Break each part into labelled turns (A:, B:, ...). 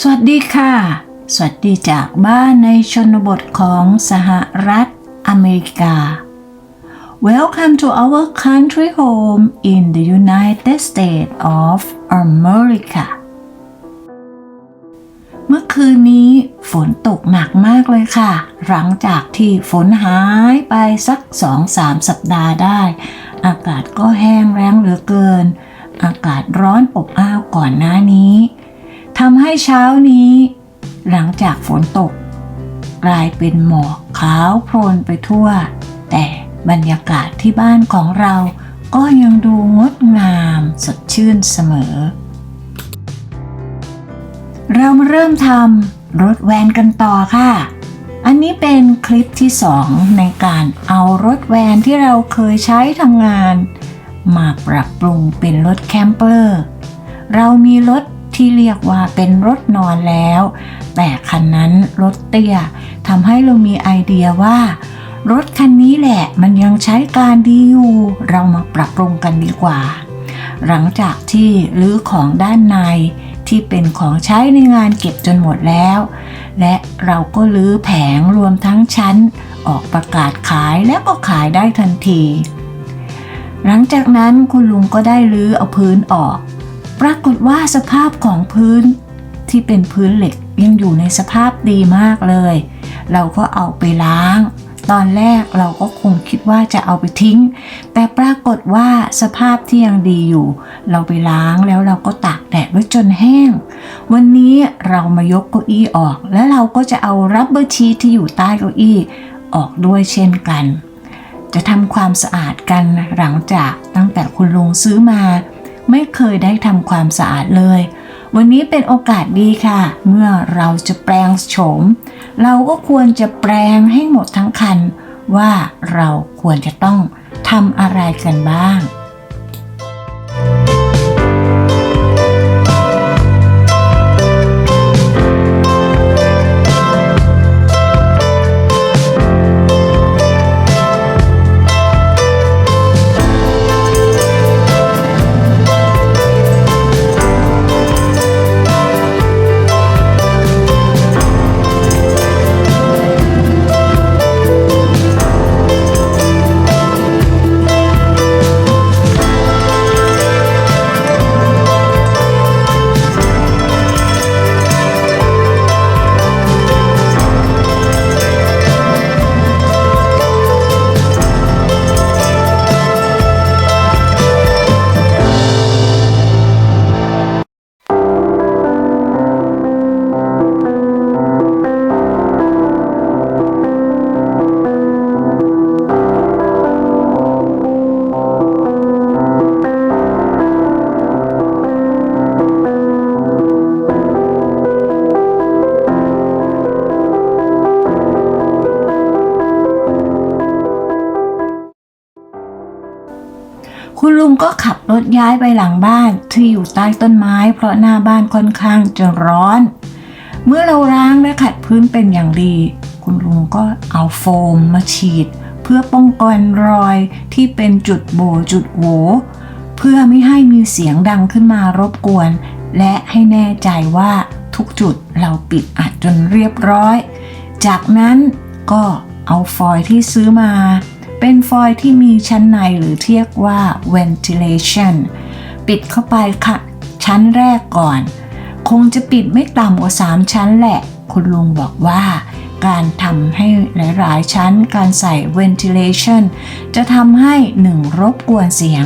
A: สวัสดีค่ะ สวัสดีจากบ้านในชนบทของสหรัฐอเมริกา Welcome to our country home in the United States of America เมื่อคืนนี้ฝนตกหนักมากเลยค่ะ หลังจากที่ฝนหายไปสักสองสามสัปดาห์ได้ อากาศก็แห้งแรงเหลือเกิน อากาศร้อนอบอ้าวก่อนหน้านี้ ทำให้เช้านี้ หลังจากฝนตก กลายเป็นหมอกขาวโพลนไปทั่ว แต่บรรยากาศที่บ้านของเราก็ยังดูงดงามสดชื่นเสมอ เรามาเริ่มทำรถแวนกันต่อค่ะ อันนี้เป็นคลิปที่2ในการเอารถแวนที่เราเคยใช้ทำงาน มาปรับปรุงเป็นรถแคมเปอร์ เรามีรถ ที่เรียกว่าเป็นรถนอนแล้ว แต่คันนั้นรถเตี้ยทำให้เรามีไอเดียว่า รถคันนี้แหละมันยังใช้การดีอยู่ เรามาปรับปรุงกันดีกว่า หลังจากที่รื้อของด้านในที่เป็นของใช้ในงานเก็บจนหมดแล้ว และเราก็รื้อแผงรวมทั้งชั้น ออกประกาศขายแล้วก็ขายได้ทันที หลังจากนั้นคุณลุงก็ได้รื้อเอาพื้นออก ปรากฏว่าสภาพของพื้นที่เป็นพื้นเหล็กยังอยู่ในสภาพดีมากเลย เราก็เอาไปล้าง ตอนแรกเราก็คงคิดว่าจะเอาไปทิ้ง แต่ปรากฏว่าสภาพที่ยังดีอยู่ เราไปล้างแล้วเราก็ตากแดดไว้จนแห้ง วันนี้เรามายกเก้าอี้ออก แล้วเราก็จะเอารับเบอร์ชีทที่อยู่ใต้เก้าอี้ออกด้วยเช่นกัน จะทำความสะอาดกันหลังจากตั้งแต่คุณลุงซื้อมา ไม่เคยได้ทำความสะอาดเลย วันนี้เป็นโอกาสดีค่ะ เมื่อเราจะแปลงโฉม เราก็ควรจะแปลงให้หมดทั้งคัน ว่าเราควรจะต้องทำอะไรกันบ้าง ก็ขับรถย้ายไปหลังบ้านที่อยู่ใต้ต้นไม้ เพราะหน้าบ้านค่อนข้างจะร้อน เมื่อเราล้างและขัดพื้นเป็นอย่างดี คุณลุงก็เอาโฟมมาฉีด เพื่อป้องกันรอยที่เป็นจุดโบจุดโหวเพื่อไม่ให้มีเสียงดังขึ้นมารบกวน และให้แน่ใจว่าทุกจุดเราปิดอัดจนเรียบร้อย จากนั้นก็เอาฟอยล์ที่ซื้อมา เป็นฟอยล์ที่มีชั้นในหรือเรียกว่า ventilation ปิดเข้าไปค่ะ ชั้นแรกก่อน คงจะปิดไม่ต่ำกว่า 3 ชั้นแหละ คุณลุงบอกว่า การทำให้หลาย ๆ ชั้นการใส่ ventilation จะทำให้ 1. รบกวนเสียง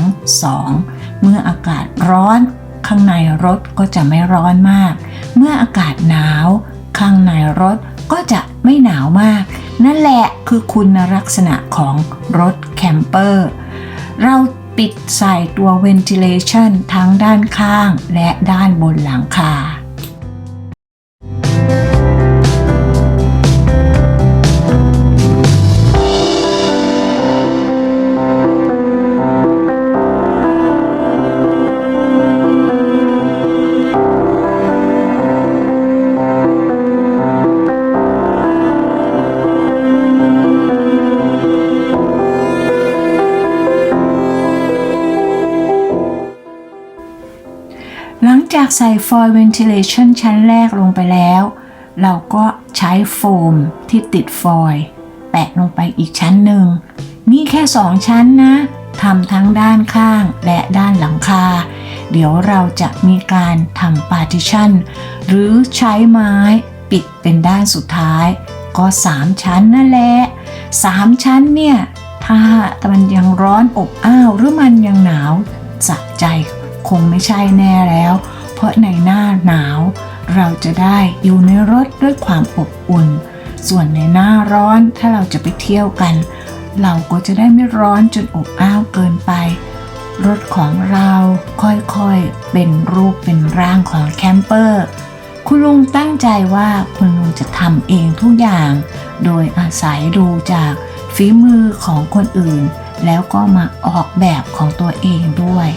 A: 2. เมื่ออากาศร้อน ข้างในรถก็จะไม่ร้อนมาก เมื่ออากาศหนาว ข้างในรถก็จะ ไม่หนาวมาก นั่นแหละคือคุณลักษณะของรถแคมเปอร์ เราปิดใส่ตัว ventilation ทั้งด้านข้างและด้านบนหลังคา จากใส่ foil ventilation ชั้นแรกลงไปแล้ว เราก็ใช้โฟมที่ติดฟอยล์แปะลงไปอีกชั้นหนึ่ง นี่แค่สองชั้นนะทำทั้งด้านข้างและด้านหลังคา เดี๋ยวเราจะมีการทำ partition หรือใช้ไม้ปิดเป็นด้านสุดท้าย ก็ 3 ชั้นนั่นแหละ 3 ชั้นเนี่ย ถ้ามันยังร้อนอบอ้าวหรือมันยังหนาวสะใจคงไม่ใช่แน่แล้ว เพราะในหน้าหนาว เราจะได้อยู่ในรถด้วยความอบอุ่น ส่วนในหน้าร้อนถ้าเราจะไปเที่ยวกัน เราก็จะได้ไม่ร้อนจนอบอ้าวเกินไป รถของเราค่อยๆเป็นรูปเป็นร่างของแคมเปอร์คุณลุงตั้งใจว่าคุณลุงจะทำเองทุกอย่าง โดยอาศัยดูจากฝีมือของคนอื่น แล้วก็มาออกแบบของตัวเองด้วย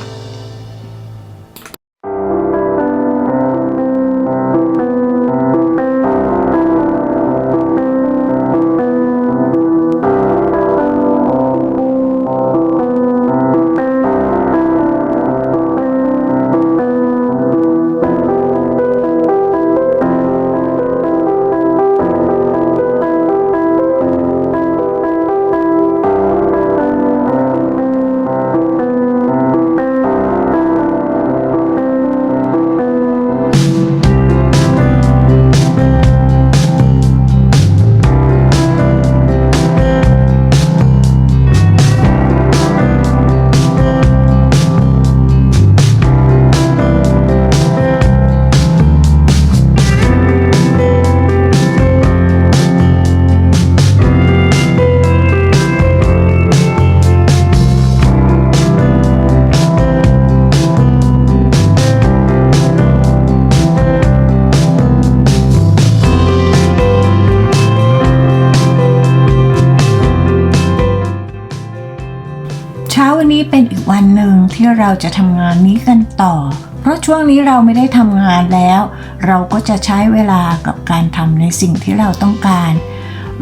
A: นี้เป็นอีกวันหนึ่งที่เราจะทำงานนี้กันต่อ เพราะช่วงนี้เราไม่ได้ทำงานแล้ว เราก็จะใช้เวลากับการทำในสิ่งที่เราต้องการ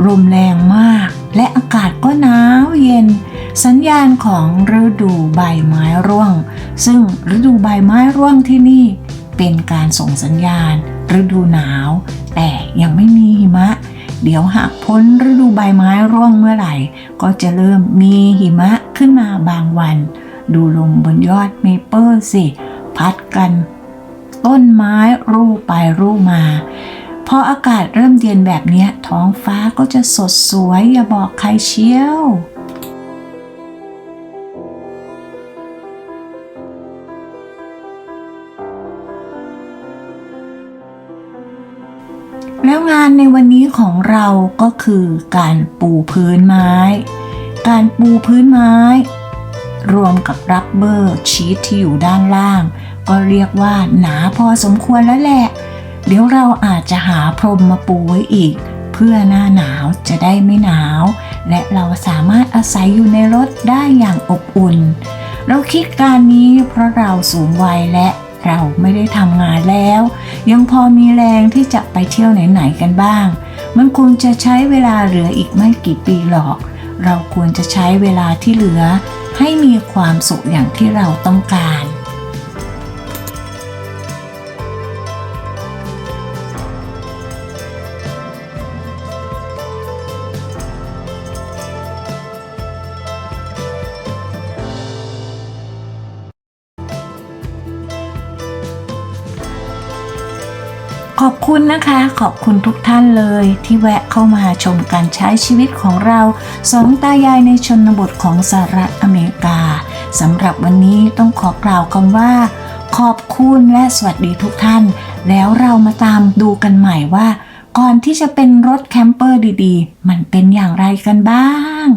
A: ลมแรงมาก และอากาศก็หนาวเย็น สัญญาณของฤดูใบไม้ร่วง ซึ่งฤดูใบไม้ร่วงที่นี่ เป็นการส่งสัญญาณ ฤดูหนาว แต่ยังไม่มีหิมะ เดี๋ยวหากพ้นฤดูใบไม้ร่วงเมื่อไหร่ ก็จะเริ่มมีหิมะขึ้นมาบางวัน ดูลมบนยอดเมเปิลสิ พัดกัน ต้นไม้รูไปรูมาพออากาศเริ่มเย็นแบบนี้ท้องฟ้าก็จะสดสวยอย่าบอกใครเชียว แล้วงานในวันนี้ของเราก็คือการปูพื้นไม้ การปูพื้นไม้ รวมกับรับเบอร์ชีทที่อยู่ด้านล่าง ก็เรียกว่าหนาพอสมควรแล้วแหละ เดี๋ยวเราอาจจะหาพรมมาปูไว้อีก เพื่อหน้าหนาวจะได้ไม่หนาว และเราสามารถอาศัยอยู่ในรถได้อย่างอบอุ่น เราคิดการนี้เพราะเราสูงวัยและ เราไม่ได้ทำงานแล้ว ยังพอมีแรงที่จะไปเที่ยวไหนๆกันบ้าง มันคงจะใช้เวลาเหลืออีกไม่กี่ปีหรอก เราควรจะใช้เวลาที่เหลือ ให้มีความสุขอย่างที่เราต้องการ ขอบคุณนะคะ ขอบคุณทุกท่านเลยที่แวะเข้ามาชมการใช้ชีวิตของเราสองตายายในชนบทของสหรัฐอเมริกาสำหรับวันนี้ต้องขอกล่าวคำว่า ขอบคุณและสวัสดีทุกท่าน แล้วเรามาตามดูกันใหม่ว่า ก่อนที่จะเป็นรถแคมเปอร์ดีๆ มันเป็นอย่างไรกันบ้าง